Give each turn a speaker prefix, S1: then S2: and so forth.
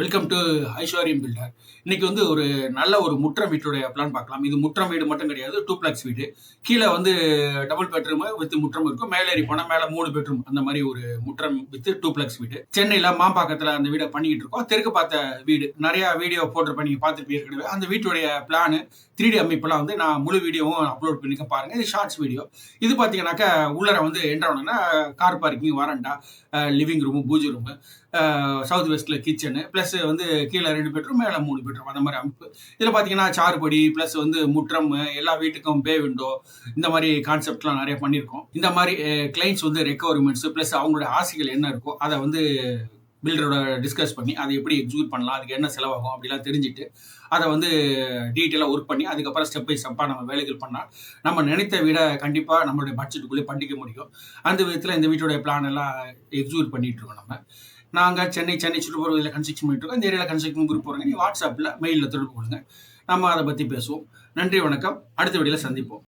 S1: Welcome to ஐஸ்வர்யம் filter இன்னைக்கு வந்து ஒரு நல்ல ஒரு முற்றம் வீட்டுடைய பிளான் பார்க்கலாம். இது முற்றம் வீடு மட்டும் கிடையாது டூ பிளக்ஸ் வீடு. கீழே வந்து டபுள் பெட்ரூம் வித் முற்றம் இருக்கும். மேலே ஏறி போனால் மேலே மூணு பெட்ரூம் அந்த மாதிரி ஒரு முற்றம் வித் டூ பிளக்ஸ் வீடு. சென்னையில் மாம்பாக்கத்தில் அந்த வீடை பண்ணிக்கிட்டு இருக்கோம். தெற்கு பார்த்த வீடு. நிறைய வீடியோ போட்டிருப்பேன் நீங்கள் பார்த்துட்டு ஏற்கனவே. அந்த வீட்டுடைய பிளானு த்ரீ டி அமைப்பெல்லாம் வந்து நான் முழு வீடியோவும் அப்லோட் பண்ணிக்க பாருங்க. இது ஷார்ட்ஸ் வீடியோ இது பார்த்தீங்கன்னாக்கா உள்ளர வந்து என்ட்ரானோன்னா கார் பார்க்கிங் வரண்டா லிவிங் ரூமு பூஜை ரூமு சவுத் வெஸ்ட்டில் கிச்சனு ப்ளஸ் வந்து கீழே ரெண்டு பெட்ரூம் மேலே மூணு பெட்ரூம். அந்த மாதிரி அமைப்பு. இதில் பார்த்தீங்கன்னா சாறுபடி ப்ளஸ் வந்து முற்றம் எல்லா வீட்டுக்கும் பே விண்டோ இந்த மாதிரி கான்செப்ட்லாம் நிறைய பண்ணியிருக்கோம். இந்த மாதிரி கிளைண்ட்ஸ் வந்து ரெக்குவயர்மெண்ட்ஸ் ப்ளஸ் அவங்களோட ஆசைகள் என்ன இருக்கோ அதை வந்து பில்டரோட டிஸ்கஸ் பண்ணி அதை எப்படி எக்ஸிக்யூட் பண்ணலாம் அதுக்கு என்ன செலவாகும் அப்படிலாம் தெரிஞ்சுட்டு அதை வந்து டீட்டெயிலாக ஒர்க் பண்ணி அதுக்கப்புறம் ஸ்டெப் பை ஸ்டெப்பாக நம்ம வேலைகள் பண்ணால் நம்ம நினைத்த விட கண்டிப்பாக நம்மளுடைய பட்ஜெட்டுக்குள்ளே பண்ணிக்க முடியும். அந்த விதத்தில் இந்த வீட்டோடைய பிளான் எல்லாம் எக்ஸிக்யூட் பண்ணிகிட்டு இருக்கோம் நம்ம. நாங்கள் சென்னை சென்னை சுற்றுப்புறத்தில் கன்ஸ்ட்ரக்ஷன் பண்ணிட்டு இருக்கோம் இந்த ஏரியாவில் கன்ஸ்ட்ரக்ஷன் குரூப் போகிறீங்க நீ வாட்ஸ்அப்பில் மெயிலில் தொடர்பு கொள்ளுங்க நம்ம அதை பற்றி பேசுவோம். நன்றி வணக்கம். அடுத்த வீடியோவில் சந்திப்போம்.